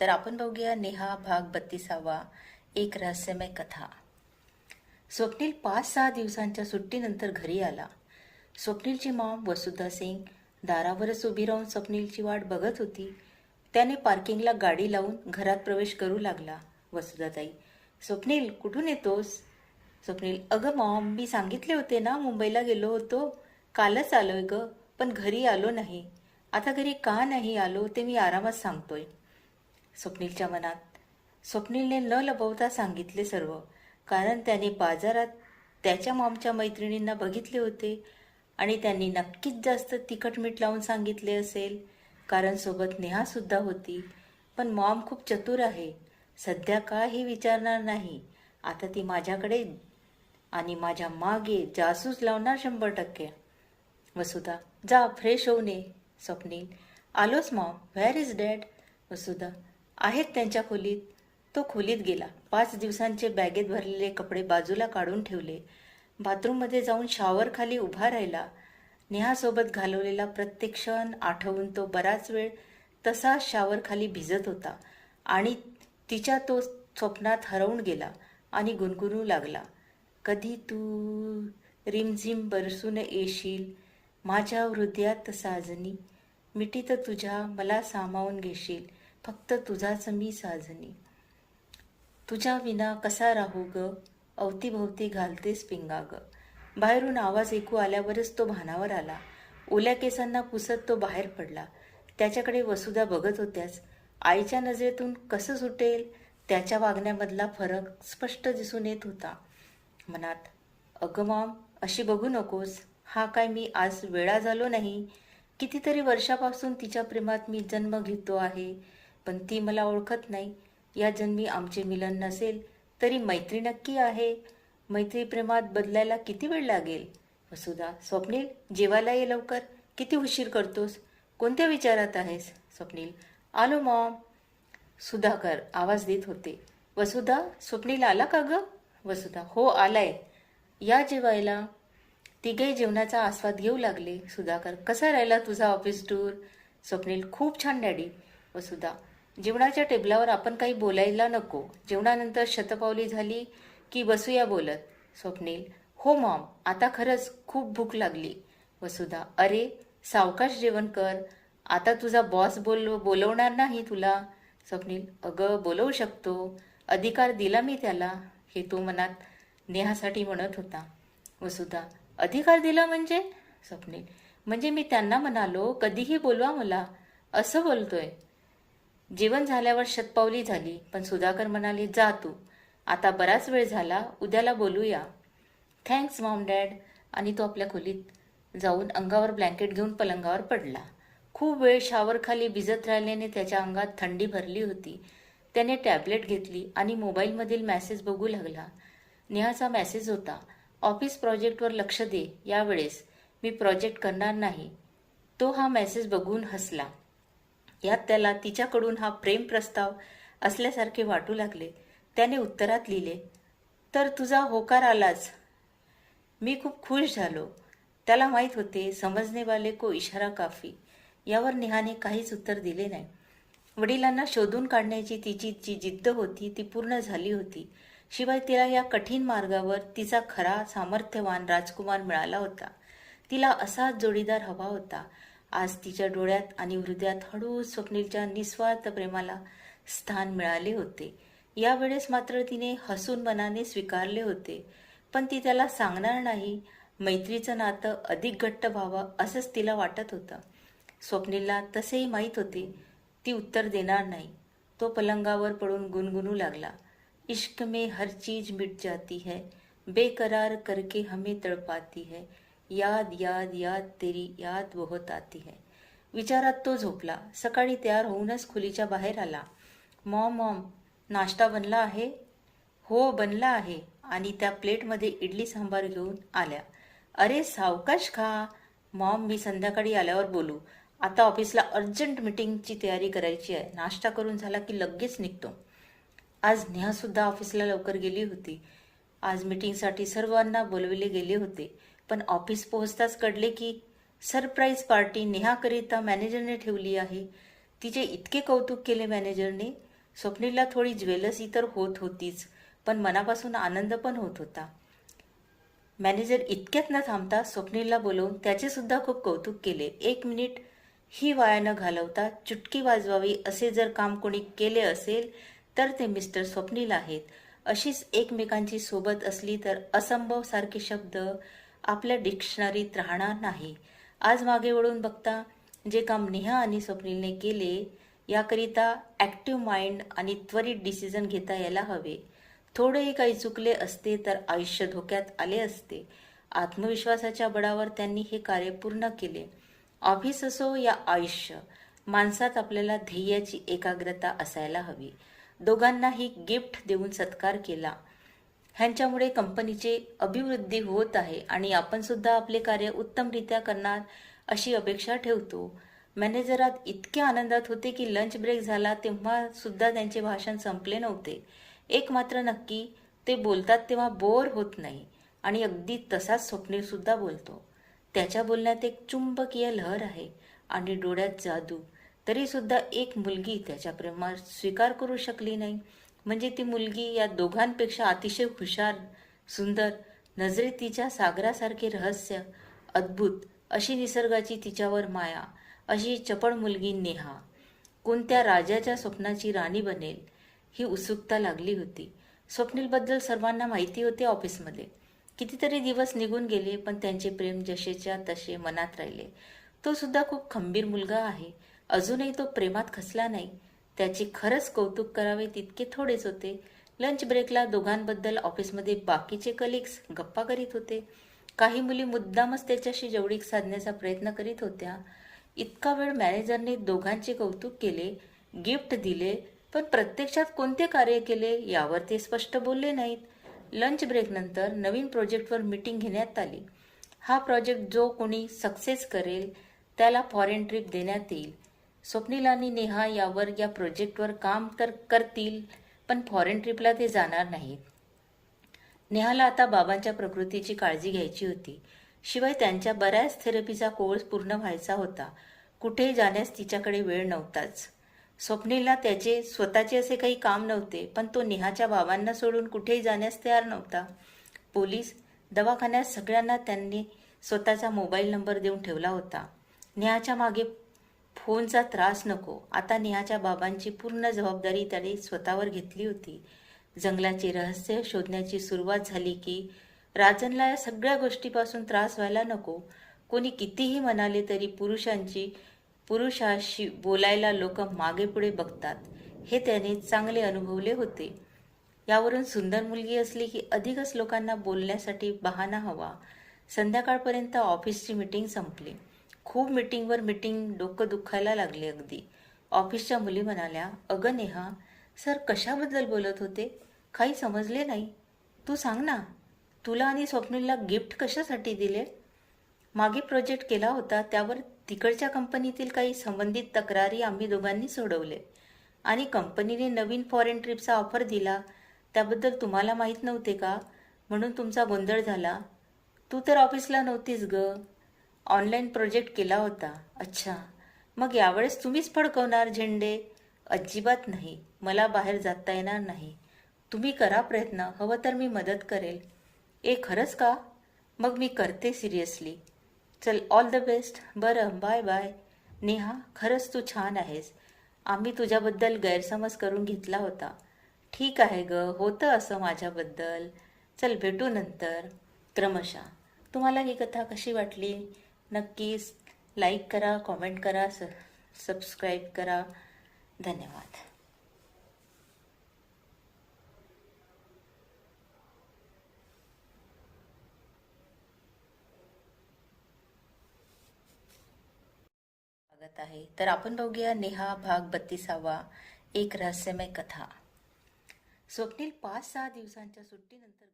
तर आपण बघूया नेहा भाग बत्तीसावा एक रहस्यमय कथा. स्वप्नील पाच सहा दिवसांच्या सुट्टीनंतर घरी आला. स्वप्नीलची माम वसुधा सिंग दारावरच उभी राहून स्वप्नीलची वाट बघत होती. त्याने पार्किंगला गाडी लावून घरात प्रवेश करू लागला. वसुधाताई स्वप्नील कुठून येतोस? स्वप्नील अगं मॉम मी सांगितले होते ना मुंबईला गेलो होतो. कालच आलोय ग पण घरी आलो नाही. आता घरी का नाही आलो ते मी आरामात सांगतोय. स्वप्नीलच्या मनात. स्वप्नीलने न लपवता सांगितले सर्व. कारण त्याने बाजारात त्याच्या मॉमच्या मैत्रिणींना बघितले होते. आणि त्यांनी नक्कीच जास्त तिखट मीठ लावून सांगितले असेल. कारण सोबत नेहासुद्धा होती. पण मॉम खूप चतुर आहे. सध्या काही विचारणार नाही. आता ती माझ्याकडे आणि माझ्या मागे जासूस लावणार शंभर टक्के. वसुधा जा फ्रेश होऊ नये स्वप्नील आलोच mom where is dad Vasudha आहेत त्यांच्या खोलीत. तो खोलीत गेला. पाच दिवसांचे बॅगेत भरलेले कपडे बाजूला काढून ठेवले. बाथरूममध्ये जाऊन शॉवरखाली उभा राहिला. नेहासोबत घालवलेला प्रत्येक क्षण आठवून तो बराच वेळ तसा शॉवरखाली भिजत होता आणि तिच्या तो स्वप्नात हरवून गेला आणि गुणगुणू लागला. कधी तू रिमझिम बरसून येशील माझ्या हृदयात साजनी मिठीत तुझ्या मला सामावून घेशील फक्त तुझाच मी साजनी. तुझ्या विना कसा राहू ग? अवतीभोवती घालतेस पिंगा ग. बाहेरून आवाज ऐकू आल्यावरच तो भानावर आला. ओल्या केसांना पुसत तो बाहेर पडला. त्याच्याकडे वसुधा बघत होत्याच आईच्या नजरेतून कसं सुटेल? त्याच्या वागण्यामधला फरक स्पष्ट दिसून येत होता. मनात अगं मॉम अशी बघू नकोस. हा काय मी आज वेळा झालो नाही? कितीतरी वर्षापासून तिच्या प्रेमात मी जन्म घेतो आहे. पण ती मला ओळखत नाही. या जन्मी आमचे मिलन नसेल तरी मैत्री नक्की आहे. मैत्री प्रेमात बदलायला किती वेळ लागेल? वसुधा स्वप्नील जेवायला ये लवकर. किती उशीर करतोस? कोणत्या विचारात आहेस? स्वप्नील आलो मॉम. सुधाकर आवाज देत होते. वसुधा स्वप्नील आला का ग? वसुधा हो आलाय. या जेवायला. तिघे जेवणाचा आस्वाद घेऊ लागले. सुधाकर कसा राहिला तुझा ऑफिस टूर? स्वप्नील खूप छान डॅडी. वसुधा जेवणाच्या टेबलावर आपण काही बोलायला नको. जेवणानंतर शतपावली झाली की बसूया बोलत स्वप्नील हो मॉम आता खरंच खूप भूक लागली. वसुधा अरे सावकाश जेवण कर. आता तुझा बॉस बोल बोलवणार नाही तुला. स्वप्नील अगं बोलवू शकतो. अधिकार दिला मी त्याला हे तो मनात नेहासाठी म्हणत होता. वसुधा अधिकार दिला म्हणजे? स्वप्नील म्हणजे मी त्यांना म्हणालो कधीही बोलवा मला. असं बोलतोय. जेवण झाल्यावर शतपावली झाली पण सुधाकर म्हणाले जा तू. आता बराच वेळ झाला उद्याला बोलूया. थँक्स मॉम डॅड आणि तो आपल्या खोलीत जाऊन अंगावर ब्लँकेट घेऊन पलंगावर पडला. खूप वेळ शावरखाली भिजत राहिल्याने त्याच्या अंगात थंडी भरली होती. त्याने टॅबलेट घेतली आणि मोबाईलमधील मेसेज बघू लागला. नेहाचा मेसेज होता ऑफिस प्रोजेक्टवर लक्ष दे यावेळेस. मी प्रोजेक्ट करणार नाही. तो हा मेसेज बघून हसला. यात त्याला तिच्याकडून हा प्रेम प्रस्ताव असल्यासारखे वाटू लागले. त्याने उत्तरात लिहिले तर तुझा होकार आलाच. मी खूप खुश झालो. त्याला माहीत होते समजनेवाले को इशारा काफी. यावर नेहाने काहीच उत्तर दिले नाही. वडिलांना शोधून काढण्याची तिची जी जिद्द होती ती पूर्ण झाली होती. शिवाय तिला या कठीण मार्गावर तिचा खरा सामर्थ्यवान राजकुमार मिळाला होता. तिला असाच जोडीदार हवा होता. आज तिच्या डोळ्यात आणि हृदयात हळूच स्वप्नीलच्या निस्वार्थ प्रेमाला स्थान मिळाले होते. यावेळेस मात्र तिने हसून मनाने स्वीकारले होते. पण ती त्याला सांगणार नाही मैत्रीचं नातं अधिक घट्ट व्हावं असंच तिला वाटत होतं. स्वप्नीलला तसेही माहीत होते ती उत्तर देणार नाही. तो पलंगावर पडून गुणगुणू लागला. इश्क में हर चीज मिट जाती है बेकरार करके हमें तड़पाती है. याद याद याद तेरी याद बहुत आती है। विचारात तो झोपला. सकाळी तयार होऊनच खोलीच्या बाहेर आला. मॉम मॉम नाश्ता बनला आहे? हो बनला आहे. आणि त्या प्लेटमध्ये इडली सांबार घेऊन आल्या. अरे सावकाश खा. मॉम मी संध्याकाळी आल्यावर बोलू. आता ऑफिसला अर्जंट मीटिंगची तयारी करायची आहे. नाश्ता करून झाला की लगेच निघतो. आज नेहासुद्धा ऑफिसला लवकर गेली होती. आज मीटिंगसाठी सर्वांना बोलविले गेले होते. पण ऑफिस पोहोचताच कळले की सरप्राईज पार्टी नेहाकरिता मॅनेजरने ठेवली आहे. तिचे इतके कौतुक केले मॅनेजरने. स्वप्नीलला थोडी ज्वेलसी तर होत होतीच पण मनापासून आनंद पण होत होता. मॅनेजर इतक्यात न थांबता स्वप्नीलला बोलवून त्याचे सुद्धा खूप कौतुक केले. एक मिनिट ही वाया न घालवता चुटकी वाजवावी असे जर काम कोणी केले असेल तर ते मिस्टर स्वप्नील आहेत. अशीच एकमेकांची सोबत असली तर असंभव सारखे शब्द आपल्या डिक्शनरीत राहणार नाही. आज मागे वळून बघता जे काम नेहा आणि स्वप्नीलने केले याकरिता ॲक्टिव्ह माइंड आणि त्वरित डिसिजन घेता यायला हवे. थोडेही काही चुकले असते तर आयुष्य धोक्यात आले असते. आत्मविश्वासाच्या बळावर त्यांनी हे कार्य पूर्ण केले. ऑफिस असो या आयुष्य माणसात आपल्याला ध्येयाची एकाग्रता असायला हवी. दोघांनाही गिफ्ट देऊन सत्कार केला. ह्यांच्यामुळे कंपनीची अभिवृद्धी होत आहे आणि आपण सुद्धा आपले कार्य उत्तमरित्या करणार अशी अपेक्षा ठेवतो. मॅनेजरात इतक्या आनंदात होते की लंच ब्रेक झाला तेव्हा सुद्धा त्यांचे भाषण संपले नव्हते. एक मात्र नक्की ते बोलतात तेव्हा बोर होत नाही आणि अगदी तसाच स्वप्नीलसुद्धा बोलतो. त्याच्या बोलण्यात एक चुंबकीय लहर आहे आणि डोळ्यात जादू. तरीसुद्धा एक मुलगी त्याच्या प्रेमात स्वीकार करू शकली नाही. म्हणजे ती मुलगी या दोघांपेक्षा अतिशय हुशार सुंदर नजरेत तिच्या सागरासारखे रहस्य अद्भुत अशी निसर्गाची तिच्यावर माया अशी चपळ मुलगी नेहा. कोणत्या राजाच्या स्वप्नाची राणी बनेल ही उत्सुकता लागली होती. स्वप्नीलबद्दल सर्वांना माहिती होते ऑफिसमध्ये. कितीतरी दिवस निघून गेले पण त्यांचे प्रेम जसेच्या तसे मनात राहिले. तो सुद्धा खूप खंबीर मुलगा आहे. अजूनही तो प्रेमात खचला नाही. त्याचे खरंच कौतुक करावे तितके थोडेच होते. लंच ब्रेकला दोघांबद्दल ऑफिसमध्ये बाकीचे कलिग्स गप्पा करीत होते. काही मुली मुद्दामच त्याच्याशी जवळीक साधण्याचा प्रयत्न करीत होत्या. इतका वेळ मॅनेजरने दोघांचे कौतुक केले गिफ्ट दिले पण प्रत्यक्षात कोणते कार्य केले यावर ते स्पष्ट बोलले नाहीत. लंच ब्रेकनंतर नवीन प्रोजेक्टवर मीटिंग घेण्यात आली. हा प्रोजेक्ट जो कोणी सक्सेस करेल त्याला फॉरेन ट्रिप देण्यात येईल. स्वप्नील आणि नेहा यावर या प्रोजेक्टवर काम तर करतील पण फॉरेन ट्रिपला ते जाणार नाहीत. नेहाला आता बाबांच्या प्रकृतीची काळजी घ्यायची होती. शिवाय त्यांच्या बऱ्याच थेरपीचा कोर्स पूर्ण व्हायचा होता. कुठे जाण्यास तिच्याकडे वेळ नव्हताच. स्वप्नीलला त्याचे स्वतःचे असे काही काम नव्हते पण तो नेहाच्या बाबांना सोडून कुठेही जाण्यास तयार नव्हता. पोलीस दवाखान्यात सगळ्यांना त्यांनी स्वतःचा मोबाईल नंबर देऊन ठेवला होता. नेहाच्या मागे फोनचा त्रास नको. आता नेहाच्या बाबांची पूर्ण जबाबदारी त्याने स्वतःवर घेतली होती. जंगलाचे रहस्य शोधण्याची सुरुवात झाली की राजनला या सगळ्या गोष्टीपासून त्रास व्हायला नको. कोणी कितीही म्हणाले तरी पुरुषांची पुरुषाशी बोलायला लोक मागेपुढे बघतात. हे त्याने चांगले अनुभवले होते. यावरून सुंदर मुलगी असली की अधिकच लोकांना बोलण्यासाठी बहाणा हवा. संध्याकाळपर्यंत ऑफिसची मीटिंग संपली. खूप मीटिंगवर मीटिंग डोकं दुखायला लागले अगदी. ऑफिसच्या मुली म्हणाल्या अगं नेहा सर कशाबद्दल बोलत होते? काही समजले नाही. तू सांग ना तुला आणि स्वप्नीलला गिफ्ट कशासाठी दिले? मागे प्रोजेक्ट केला होता त्यावर तिकडच्या कंपनीतील काही संबंधित तक्रारी आम्ही दोघांनी सोडवले. आणि कंपनीने नवीन फॉरेन ट्रिपचा ऑफर दिला त्याबद्दल तुम्हाला माहीत नव्हते का? म्हणून तुमचा गोंधळ झाला. तू तर ऑफिसला नव्हतीस ग. ऑनलाईन प्रोजेक्ट केला होता. अच्छा. मग यावेळेस तुम्हीच फडकवणार झेंडे? अजिबात नाही. मला बाहेर जाता येणार नाही. तुम्ही करा प्रयत्न. हवं तर मी मदत करेल. ए खरंच का? मग मी करते सिरियसली. चल ऑल द बेस्ट. बरं बाय बाय. नेहा खरंच तू छान आहेस. आम्ही तुझ्याबद्दल गैरसमज करून घेतला होता. ठीक आहे ग. होतं असं माझ्याबद्दल. चल भेटू नंतर. क्रमशः. तुम्हाला ही कथा कशी वाटली? नक्कीच लाईक करा कॉमेंट करा स सबस्क्राईब करा. धन्यवाद. स्वागत आहे. तर आपण बघूया नेहा भाग बत्तीसावा एक रहस्यमय कथा. स्वप्नील पाच सहा दिवसांच्या सुट्टीनंतर